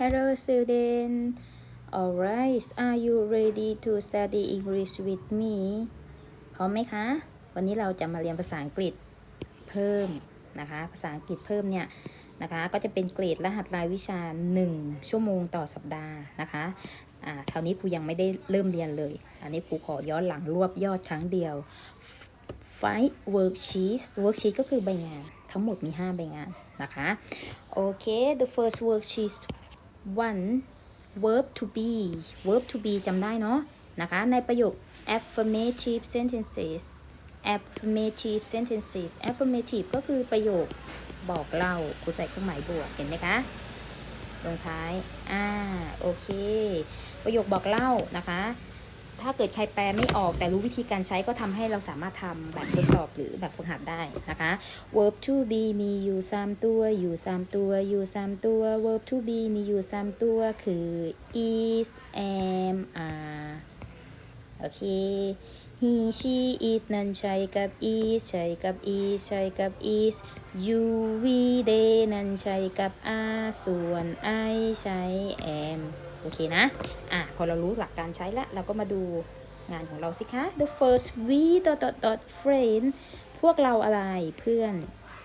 Hello student Alright are you ready to study English with me พร้อมไหมคะ วันนี้เราจะมาเรียนภาษาอังกฤษเพิ่มนะคะ ภาษาอังกฤษเพิ่มเนี่ยนะคะ ก็จะเป็นเกรดรหัสรายวิชา 1 ชั่วโมงต่อสัปดาห์นะคะอ่าคราวนี้ครูยังไม่ได้เริ่มเรียนเลย อันนี้ครูขอย้อนหลังรวบยอดครั้งเดียว five worksheet worksheet ก็คือใบงาน ทั้งหมดมี 5 ใบงานนะคะ โอเค the first worksheet one verb to be verb to be จำได้เนาะนะคะในประโยค affirmative sentences affirmative sentences affirmative ก็คือประโยคบอกเล่าคูใส่เครื่องหมายบวกเห็นไหมคะลงท้าย อ่า โอเค ประโยคบอกเล่านะคะ ถ้าเกิดใครแปลไม่ออกแต่รู้วิธีการใช้ก็ทำให้เราสามารถทำแบบทดสอบหรือแบบฝึกหัดได้นะคะ verb to be มีอยู่3ตัว อยู่3ตัว อยู่3ตัว verb to be มีอยู่3ตัว คือ is am are โอเค he she it นั้นใช้กับ is ใช้กับ is ใช้กับ is you we they นั้นใช้กับ are ส่วน I ใช้ am โอเคนะอะพอเรารู้หลักการใช้แล้วเราก็มาดูงานของเราสิคะ the first we dot dot dot friend พวกเราอะไรเพื่อน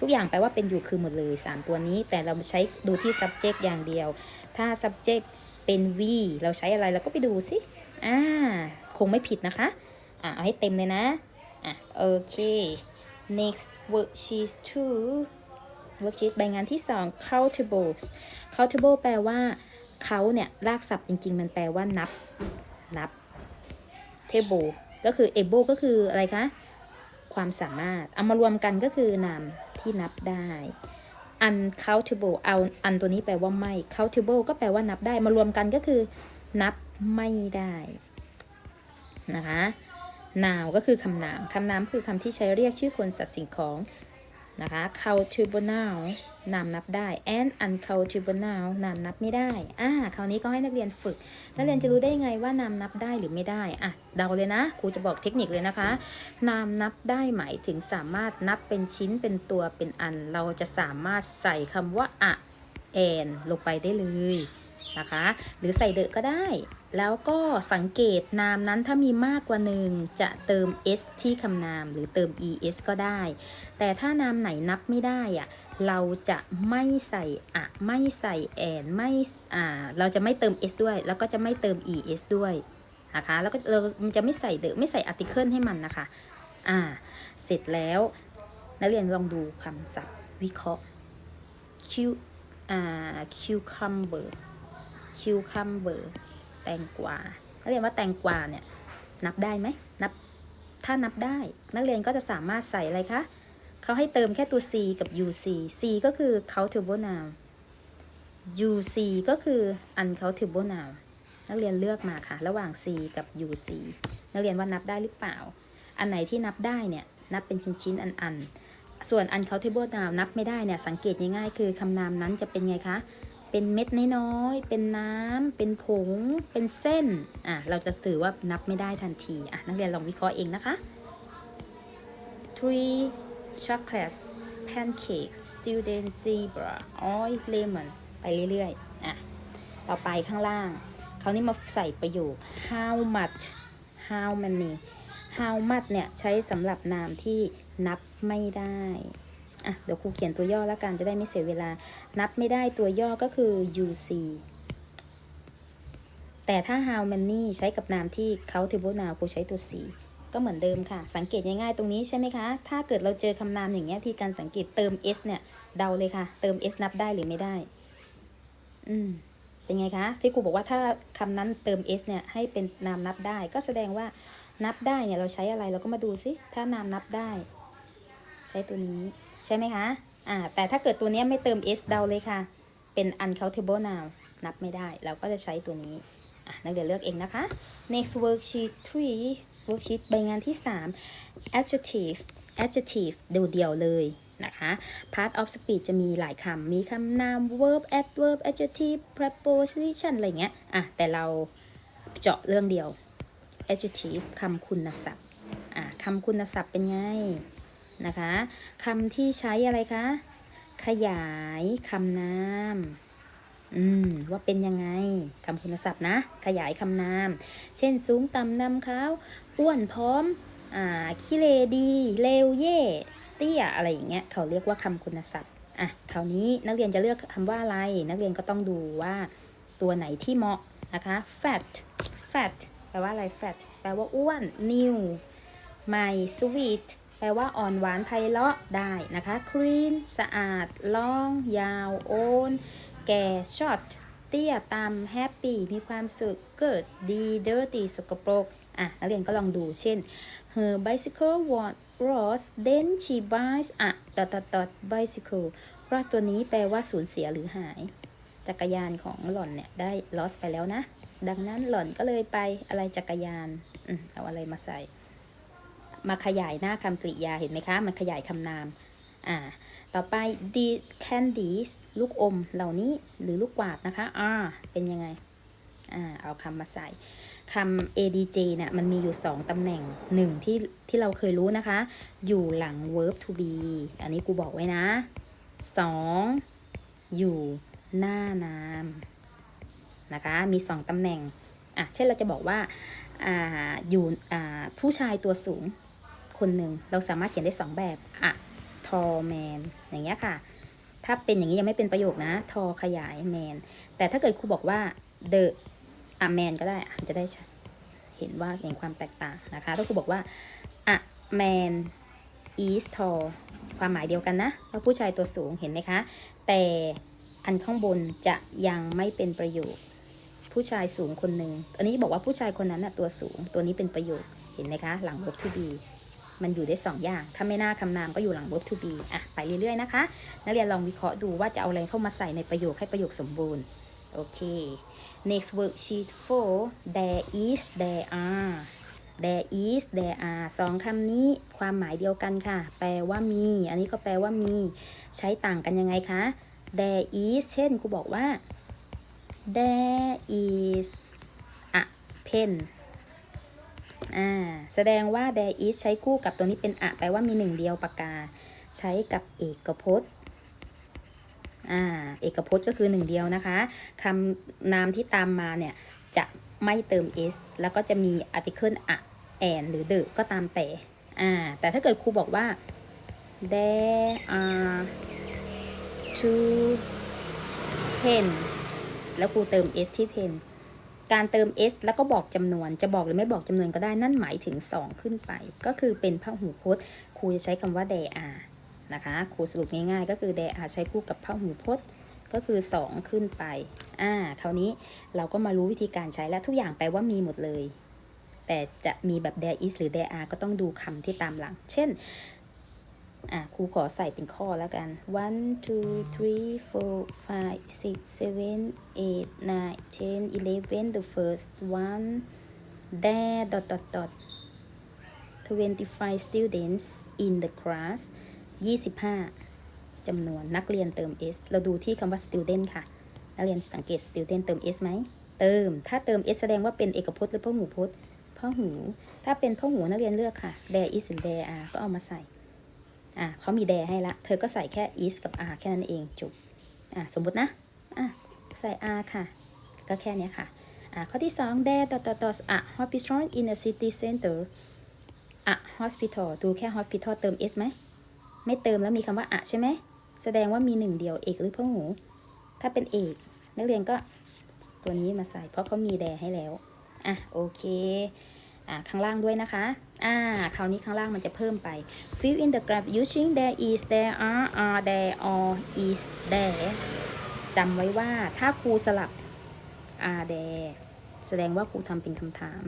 ทุกอย่างแปลว่าเป็นอยู่คือหมดเลย 3 ตัวนี้ แต่เราใช้ดูที่ subject อย่างเดียว ถ้า subject เป็น we เราใช้อะไรเราก็ไปดูสิอ่าคงไม่ผิดนะคะอะเอาให้เต็มเลยนะอะโอเค next worksheet 2 worksheet ใบงานที่ 2 countable countable แปลว่า เขาเนี่ยรากศัพท์จริง ๆ มันแปลว่านับ นับ table ก็คือ able ก็คืออะไรคะ ความสามารถ เอามารวมกันก็คือนามที่นับได้ uncountable เอา un ตัวนี้แปลว่าไม่ countable ก็แปลว่านับได้ มารวมกันก็คือ นับไม่ได้ นะคะ now ก็คือคำนาม คำนามคือคำที่ใช้เรียกชื่อคนสัตว์สิ่งของ นะคะ countable noun นามนับได้ and uncountable noun นามนับไม่ได้ อ่า คราวนี้ก็ให้นักเรียนฝึก นักเรียนจะรู้ได้ไงว่านามนับได้หรือไม่ได้ อะ เดาเลยนะ ครูจะบอกเทคนิคเลยนะคะ นามนับได้หมายถึงสามารถนับเป็นชิ้นเป็นตัวเป็นอัน เราจะสามารถใส่คำว่าอะแอนลงไปได้เลย นะคะ หรือใส่เดอะก็ได้ แล้วก็สังเกตนามนั้นถ้ามีมากกว่าหนึ่งจะเติม s ที่คำนามหรือเติม es ก็ได้ แต่ถ้านามไหนนับไม่ได้อะเราจะไม่ใส่อะไม่ใส่แอนไม่อ่าเราจะไม่เติม s ด้วย แล้วก็จะไม่เติม es ด้วยนะคะแล้วก็เรามันจะไม่ใส่เดอะไม่ใส่ article ให้มันนะคะอ่าเสร็จแล้วนักเรียนลองดูคำศัพท์วิเคราะห์ q อ่า cucumber cucumber แตงกวานักเรียนว่าแตงกวาเนี่ยนับได้ไหมนับ ถ้านับได้ นักเรียนก็จะสามารถใส่อะไรคะเขาให้เติมแค่ตัว c กับ uc c ก็คือ countable noun uc ก็คือ uncountable noun นักเรียนเลือกมาค่ะ ระหว่าง c กับ uc นักเรียนว่านับได้หรือเปล่า อันไหนที่นับได้เนี่ย นับเป็นชิ้นๆอันๆส่วน uncountable noun นับไม่ได้เนี่ย สังเกตง่ายๆ คือคำนามนั้นจะเป็นไงคะ เป็นเม็ดน้อยๆ เป็นน้ำเป็นผง เป็นเส้น อะ เราจะสื่อว่านับไม่ได้ทันที อะ นักเรียนลองวิเคราะห์เองนะคะ three chocolate pancake student zebra oil lemon ไปเรื่อยๆ อะ ต่อไปข้างล่าง เขาวนี่มาใส่ประโยค how much how many how much เนี่ย ใช้สำหรับนามที่นับไม่ได้ อะเดี๋ยวครูเขียนตัวย่อแล้วกันจะได้ไม่เสียเวลา นับไม่ได้ตัวย่อก็คือ UC แต่ถ้า how many ใช้กับนามที่ countable noun ครูใช้ตัว C ก็เหมือนเดิมค่ะ สังเกตง่ายๆตรงนี้ใช่ไหมคะ ถ้าเกิดเราเจอคำนามอย่างเงี้ยที่การสังเกตเติม s เนี่ย เดาเลยค่ะ เติม s นับได้หรือไม่ได้ อืม เป็นไงคะ ที่ครูบอกว่าถ้าคำนั้นเติม s เนี่ย ให้เป็นนามนับได้ ก็แสดงว่านับได้เนี่ยเราใช้อะไรเราก็มาดูซิ ถ้านามนับได้ ใช้ตัวนี้ ใช่ไหมคะอ่าแต่ถ้าเกิดตัวนี้ไม่เติม s เดาเลยค่ะ เป็น uncountable noun นับไม่ได้ เราก็จะใช้ตัวนี้อะนักเรียนเลือกเองนะคะ next worksheet 3 worksheet ใบงานที่ 3 adjective adjective เดี่ยวๆเลยนะคะ part of speech จะมีหลายคำ มีคำนาม verb adverb adjective preposition อะไรเงี้ย อะ แต่เราเจาะเรื่องเดียว adjective คำคุณศัพท์ อะคำคุณศัพท์เป็นไง นะคะคำที่ใช้อะไรคะ ขยายคำนามอืมว่าเป็นยังไงคำคุณศัพท์นะ ขยายคำนาม เช่น สูงต่ำนำขาวอ้วนพร้อม อ่าขี้เลดีเลวเย่เตี้ยอะไรอย่างเงี้ยเขาเรียกว่าคำคุณศัพท์อะคราวนี้นักเรียนจะเลือกคำว่าอะไร นักเรียนก็ต้องดูว่าตัวไหนที่เหมาะนะคะ fat fat แปลว่าอะไร fat แปลว่าอ้วน new ใหม่ sweet แปลว่าอ่อนหวานไพเราะได้นะคะ clean สะอาด long ยาว old แก่ short เตี้ยตาม happy มีความสุข good ดี dirty สกปรกอะนักเรียนก็ลองดูเช่น her bicycle was lost then she buys a dot dot dot bicycle lost ตัวนี้แปลว่าสูญเสียหรือหาย จักรยานของหล่อนเนี่ยได้ lost ไปแล้วนะ ดังนั้นหล่อนก็เลยไปอะไรจักรยาน อืมเอาอะไรมาใส่ มาขยายหน้าคำกริยาเห็นไหมคะ มันขยายคำนาม อ่า ต่อไป the candies ลูกอมเหล่านี้หรือลูกกวาดนะคะ are เป็นยังไง อ่า เอาคำมาใส่คำ adj เนี่ยมันมีอยู่ 2ตำแหน่งหนึ่งที่ที่เราเคยรู้นะคะ อยู่หลัง verb to be อันนี้กูบอกไว้นะ 2 อยู่หน้านามนะคะมี 2ตำแหน่งอะเช่นเราจะบอกว่าอ่าอยู่อ่าผู้ชายตัวสูง คนหนึ่งเราสามารถเขียนได้2แบบอะ tall man อย่างเงี้ยค่ะ ถ้าเป็นอย่างนี้ยังไม่เป็นประโยคนะ ทอขยาย man แต่ถ้าเกิดครูบอกว่า the a man ก็ได้จะได้เห็นว่าเห็นความแตกต่างนะคะ ถ้าครูบอกว่า a man is tall ความหมายเดียวกันนะว่าผู้ชายตัวสูงเห็นไหมคะ แต่อันข้างบนจะยังไม่เป็นประโยค ผู้ชายสูงคนหนึ่งอันนี้บอกว่าผู้ชายคนนั้นนะตัวสูง ตัวนี้เป็นประโยคเห็นไหมคะ หลัง verb to be มันอยู่ได้สองอย่าง ถ้าไม่น่าคำนามก็อยู่หลัง verb to be อะ ไปเรื่อยๆนะคะ นักเรียนลองวิเคราะห์ดูว่าจะเอาอะไรเข้ามาใส่ในประโยคให้ประโยคสมบูรณ์ โอเค next worksheet 4 there is there are there is there are สองคำนี้ความหมายเดียวกันค่ะ แปลว่ามี อันนี้ก็แปลว่ามี ใช้ต่างกันยังไงคะ there is เช่นครูบอกว่า there is a pen อ่าแสดงว่า there is ใช้คู่กับตัวนี้เป็นอะแปลว่ามีหนึ่งเดียวปากกา ใช้กับเอกพจน์อ่าเอกพจน์ก็คือหนึ่งเดียวนะคะคำนามที่ตามมาเนี่ย จะไม่เติม s แล้วก็จะมี article อะ and หรือ the ก็ตามแต่อ่าแต่ถ้าเกิดครูบอกว่า there are two pens แล้วครูเติม s ที่ pen การเติม s แล้วก็บอกจำนวน จะบอกหรือไม่บอกจำนวนก็ได้นั่นหมายถึง 2 ขึ้นไป ก็คือเป็นพหูพจน์ ครูจะใช้คำว่า there are นะคะครูสรุปง่ายๆ ก็คือ there are ใช้คู่กับพหูพจน์ก็คือ 2 ขึ้นไป อ่า คราวนี้เราก็มารู้วิธีการใช้แล้วทุกอย่างแปลว่ามีหมดเลย แต่จะมีแบบ there is หรือ there are ก็ต้องดูคำที่ตามหลัง เช่น อะครูขอใส่เป็นข้อแล้วกัน one two three four five six seven eight nine ten eleven the first one there dot dot dot twenty five students in the class ยี่สิบห้าจำนวนนักเรียนเติม s เราดูที่คำว่า student ค่ะ นักเรียนสังเกต student เติม s ไหม เติม ถ้าเติม s แสดงว่าเป็นเอกพจน์หรือพหูพจน์พหู ถ้าเป็นพหูนักเรียนเลือกค่ะ there is there are ก็เอามาใส่ อะเขามี there ให้ละ เธอก็ใส่แค่ is กับ are แค่นั้นเองจบอะสมมตินะอะใส่ are ค่ะ ก็แค่นี้ค่ะอะข้อที่ 2 there dot dot dot a hospital in a city center a hospital ดูแค่ hospital เติม s ไหม ไม่เติมแล้วมีคำว่าอะใช่ไหม แสดงว่ามีหนึ่งเดียวเอกหรือพหู ถ้าเป็นเอก นักเรียนก็ตัวนี้มาใส่เพราะเขามี there ให้แล้ว อะ โอเค อ่าข้างล่างด้วยนะคะ อ่าคราวนี้ข้างล่างมันจะเพิ่มไป fill in the graph using there is there are are there or is there จำไว้ว่าถ้าครูสลับ are there แสดงว่าครูทำเป็นคำถาม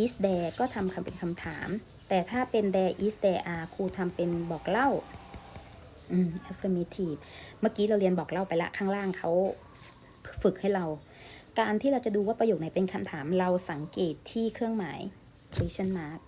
is there ก็ทำคำเป็นคำถาม แต่ถ้าเป็น there is there are ครูทำเป็นบอกเล่าอืม affirmative เมื่อกี้เราเรียนบอกเล่าไปละข้างล่างเขาฝึกให้เรา การที่เราจะดูว่าประโยคไหนเป็นคำถามเราสังเกตที่เครื่องหมาย question mark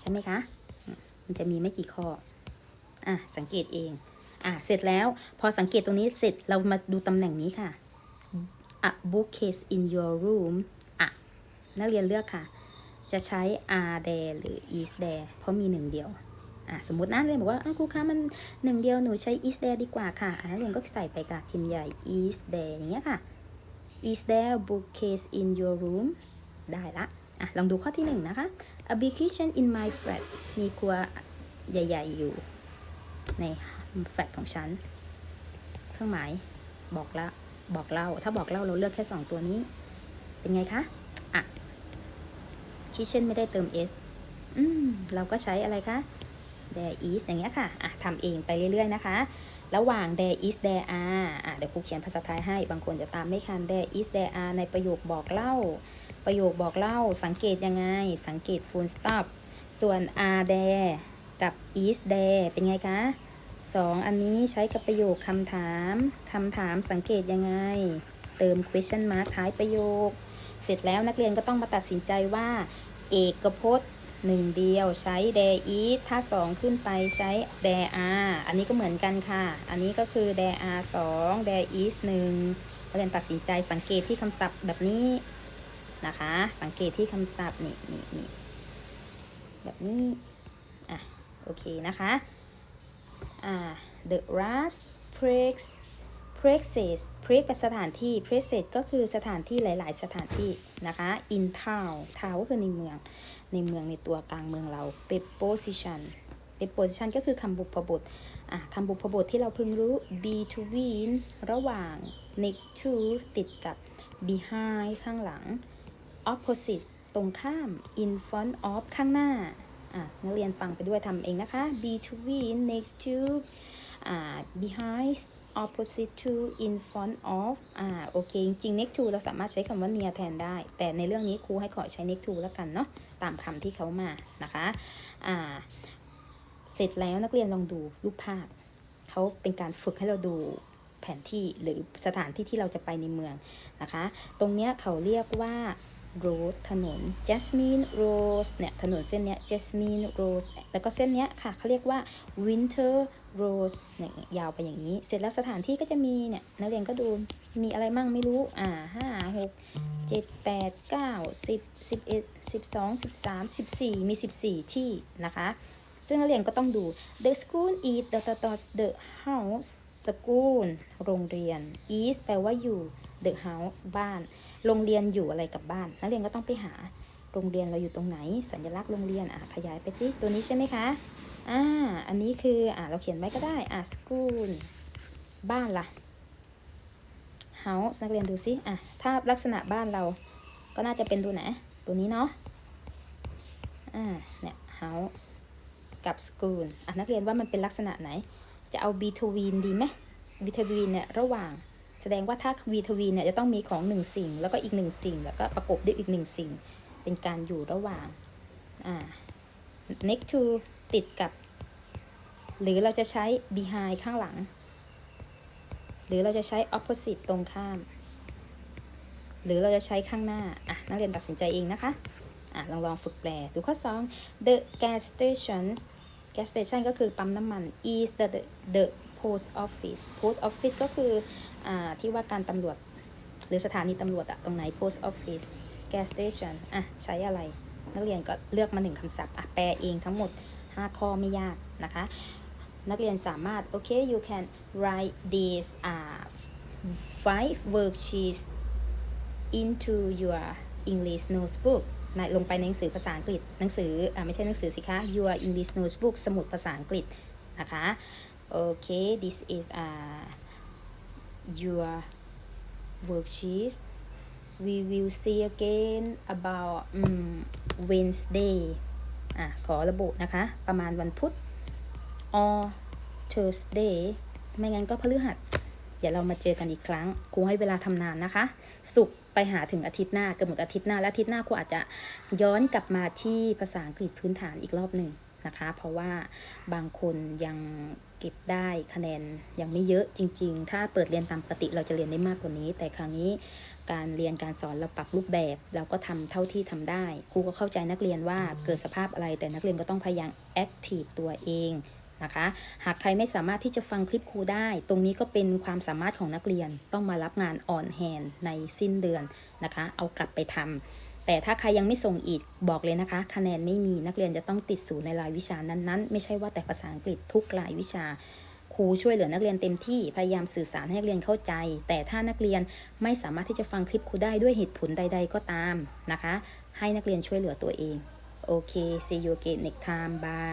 ใช่ไหมคะอืมมันจะมีไม่กี่ข้อ อะ สังเกตเอง อะ เสร็จแล้ว พอสังเกตตรงนี้เสร็จเรามาดูตำแหน่งนี้ค่ะ a bookcase in your room อะ นักเรียนเลือกค่ะ จะใช้ are there หรือ is there เพราะมีหนึ่งเดียว อะ สมมตินะเรียนบอกว่าอ้าวครูคะมันหนึ่งเดียวหนูใช้ is there ดีกว่าค่ะอะนักเรียนก็ใส่ไปค่ะพิมพ์ใหญ่ is there อย่างเงี้ยค่ะ is there bookcase in your room ได้ละ อะลองดูข้อที่หนึ่งนะคะ a big kitchen in my flat มีครัวใหญ่ ๆ อยู่ ในแฟลตของฉัน เครื่องหมายบอกละบอกเล่า ถ้าบอกเล่าเราเลือกแค่สองตัวนี้ เป็นไงคะ อะ kitchen ไม่ได้เติม s อืม เราก็ใช้อะไรคะ there is อย่างเงี้ยค่ะ อะทำเองไปเรื่อย ๆ นะคะ ระหว่าง there is there are อะเดี๋ยวครูเขียนภาษาไทยให้ บางคนจะตามไม่ทัน there is there are ในประโยคบอกเล่า ประโยคบอกเล่าสังเกตยังไง สังเกต full stop ส่วน are there กับ is there เป็นไงคะสองอันนี้ใช้กับประโยคคำถามคำถามสังเกตยังไง เติม question mark ท้ายประโยค เสร็จแล้วนักเรียนก็ต้องมาตัดสินใจว่า เอกพจน์หนึ่งเดียวใช้ there is ถ้าสองขึ้นไปใช้ there are อันนี้ก็เหมือนกันค่ะ อันนี้ก็คือ there are สอง there is หนึ่งนักเรียนตัดสินใจสังเกตที่คำศัพท์แบบนี้ นะคะ สังเกตที่คำศัพท์นี่นี่นี่แบบนี้ อะ โอเคนะคะ อ่า the last place places place เป็นสถานที่ places ก็คือสถานที่หลาย ๆ สถานที่นะคะ in town town ก็คือในเมือง ในเมืองในตัวกลางเมืองเรา preposition preposition ก็คือคำบุพบท อะคำบุพบทที่เราเพิ่งรู้ between ระหว่าง next to ติดกับ behind ข้างหลัง opposite ตรงข้าม in front of ข้างหน้าอะนักเรียนฟังไปด้วยทำเองนะคะ between next to อ่า behind opposite to in front of อ่าโอเค จริง next to เราสามารถใช้คำว่า near แทนได้ แต่ในเรื่องนี้ครูให้ขอใช้ next to แล้วกันเนาะ ตามคำที่เขามานะคะ อ่า เสร็จแล้วนักเรียนลองดูรูปภาพ เขาเป็นการฝึกให้เราดูแผนที่หรือสถานที่ที่เราจะไปในเมืองนะคะ ตรงเนี้ยเขาเรียกว่า road ถนน Jasmine Rose เนี่ยถนนเส้นเนี้ย Jasmine Rose แล้วก็เส้นเนี้ยค่ะเขาเรียกว่า Winter Rose เนี่ยยาวไปอย่างนี้ เสร็จแล้วสถานที่ก็จะมีเนี่ยนักเรียนก็ดูมีอะไรมั่งไม่รู้ อ่าห้าหกเจ็ดแปดเก้าสิบสิบเอ็ดสิบสองสิบสามสิบสี่มีสิบสี่ที่นะคะ ซึ่งนักเรียนก็ต้องดู the school is the the the the house school โรงเรียน is แปลว่าอยู่ the house บ้าน โรงเรียนอยู่อะไรกับบ้าน นักเรียนก็ต้องไปหาโรงเรียนเราอยู่ตรงไหน สัญลักษณ์โรงเรียนอะขยายไปที่ตัวนี้ใช่ไหมคะอ่าอันนี้คืออ่าเราเขียนไว้ก็ได้อ่า school บ้านล่ะ house นักเรียนดูซิอะถ้าลักษณะบ้านเราก็น่าจะเป็นตัวไหนตัวนี้เนาะอ่าเนี่ย house กับ school อะนักเรียนว่ามันเป็นลักษณะไหน จะเอา between ดีไหม between เนี่ยระหว่าง แสดงว่าถ้า v ทวีเนี่ยจะต้องมีของหนึ่งสิ่ง แล้วก็อีกหนึ่งสิ่ง แล้วก็ประกบด้วยอีกหนึ่งสิ่ง เป็นการอยู่ระหว่างอ่า next to ติดกับ หรือเราจะใช้ behind ข้างหลัง หรือเราจะใช้ opposite ตรงข้าม หรือเราจะใช้ข้างหน้า อะ นักเรียนตัดสินใจเองนะคะ อะ ลองลองฝึกแปล ดูข้อ 2 the gas station gas station ก็คือปั๊มน้ำมัน is the the, the post office post office ก็คือ ที่ว่าการตำรวจ หรือสถานีตำรวจอะตรงไหน post office gas station อะใช้อะไร นักเรียนก็เลือกมาหนึ่งคำศัพท์อะแปลเองทั้งหมด 5 ข้อไม่ยากนะคะ นักเรียนสามารถ โอเค you can write these uh, five worksheets into your English notebook นลงไปในหนังสือภาษาอังกฤษ หนังสืออ่าไม่ใช่หนังสือสิคะ your English notebook สมุดภาษาอังกฤษนะคะ โอเค this is uh, your worksheet we will see again about um, Wednesday อะขอระบุนะคะ ประมาณวันพุธ or Thursday ไม่งั้นก็พฤหัส เดี๋ยวเรามาเจอกันอีกครั้งครูให้เวลาทำนานนะคะ สุกไปหาถึงอาทิตย์หน้าเกือบหมดอาทิตย์หน้า และอาทิตย์หน้าครูอาจจะย้อนกลับมาที่ภาษาอังกฤษพื้นฐานอีกรอบหนึ่ง นะคะ เพราะว่าบางคนยังเก็บได้คะแนนยังไม่เยอะจริง ๆ ถ้าเปิดเรียนตามปกติเราจะเรียนได้มากกว่านี้ แต่ครั้งนี้การเรียนการสอนเราปรับรูปแบบ เราก็ทำเท่าที่ทำได้ครูก็เข้าใจนักเรียนว่าเกิดสภาพอะไรแต่นักเรียนก็ต้องพยายามแอคทีฟตัวเองนะคะ หากใครไม่สามารถที่จะฟังคลิปครูได้ ตรงนี้ก็เป็นความสามารถของนักเรียนต้องมารับงานอ่อนแฮนในสิ้นเดือนนะคะ เอากลับไปทำ แต่ถ้าใครยังไม่ส่งอีกบอกเลยนะคะ คะแนนไม่มีนักเรียนจะต้องติดศูนย์ในรายวิชานั้นๆ ไม่ใช่ว่าแต่ภาษาอังกฤษทุกรายวิชาครูช่วยเหลือนักเรียนเต็มที่พยายามสื่อสารให้นักเรียนเข้าใจ แต่ถ้านักเรียนไม่สามารถที่จะฟังคลิปครูได้ด้วยเหตุผลใด ๆ ก็ตามนะคะ ให้นักเรียนช่วยเหลือตัวเองโอเค see you again next time bye